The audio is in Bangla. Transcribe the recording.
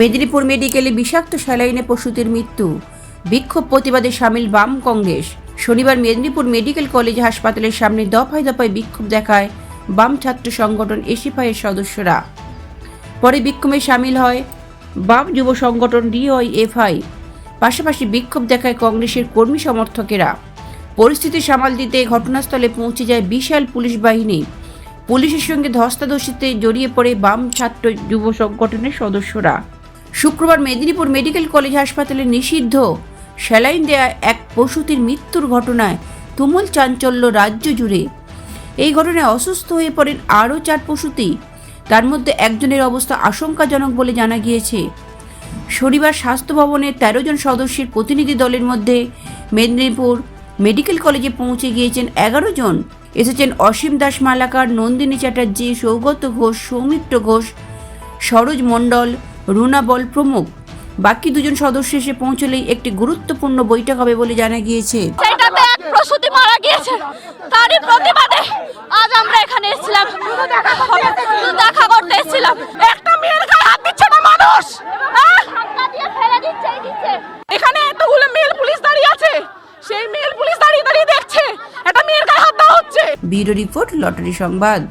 মেদিনীপুর মেডিকেলে বিষাক্ত স্যালাইনে পশুদের মৃত্যু। বিক্ষোভ প্রতিবাদে সামিল বাম কংগ্রেস। শনিবার মেদিনীপুর মেডিকেল কলেজ হাসপাতালের সামনে দফায় দফায় বিক্ষোভ দেখায় বাম ছাত্র সংগঠন এসিফাইয়ের সদস্যরা। পরে বিক্ষোভে সামিল হয় বাম যুব সংগঠন ডিওয়াইএফআই পাশাপাশি বিক্ষোভ দেখায় কংগ্রেসের কর্মী সমর্থকেরা। পরিস্থিতি সামাল দিতে ঘটনাস্থলে পৌঁছে যায় বিশাল পুলিশ বাহিনী। পুলিশের সঙ্গে ধস্তাধস্তিতে জড়িয়ে পড়ে বাম ছাত্র যুব সংগঠনের সদস্যরা। শুক্রবার মেদিনীপুর মেডিকেল কলেজ হাসপাতালে নিষিদ্ধ স্যালাইন দেয়া এক পশুটির মৃত্যুর ঘটনায় তুমুল চাঞ্চল্য রাজ্য জুড়ে। এই ঘটনায় অসুস্থ হয়ে পড়েন আরও চার পশুতি। তার মধ্যে একজনের অবস্থা আশঙ্কাজনক বলে জানা গিয়েছে। শনিবার স্বাস্থ্য ভবনের তেরো জন সদস্যের প্রতিনিধি দলের মধ্যে মেদিনীপুর মেডিকেল কলেজে পৌঁছে গিয়েছেন এগারো জন। এসেছেন অসীম দাস মালাকার, নন্দিনী চ্যাটার্জি, সৌগত ঘোষ, সৌমিত্র ঘোষ, সরোজ মণ্ডল রুনা বল প্রমুখ। বাকি দুজন সদস্য এসে পৌঁছলেই একটি গুরুত্বপূর্ণ বৈঠক হবে বলে জানা গিয়েছে। সেটাতে এক প্রসূতি মারা গিয়েছে। তারই প্রতিবাদে আজ আমরা এখানে এসেছিলাম। দেখা করতে এসেছিলাম। একটা মেয়ের গায়ে হাত দিচ্ছে না মানুষ? এখানে এতগুলো মেল পুলিশ দাঁড়িয়ে আছে। সেই মেল পুলিশ দাঁড়িয়ে দাঁড়িয়ে দেখছে। একটা মেয়ের গায়ে হাত দেওয়া হচ্ছে। ব্যুরো রিপোর্ট লটারি সংবাদ।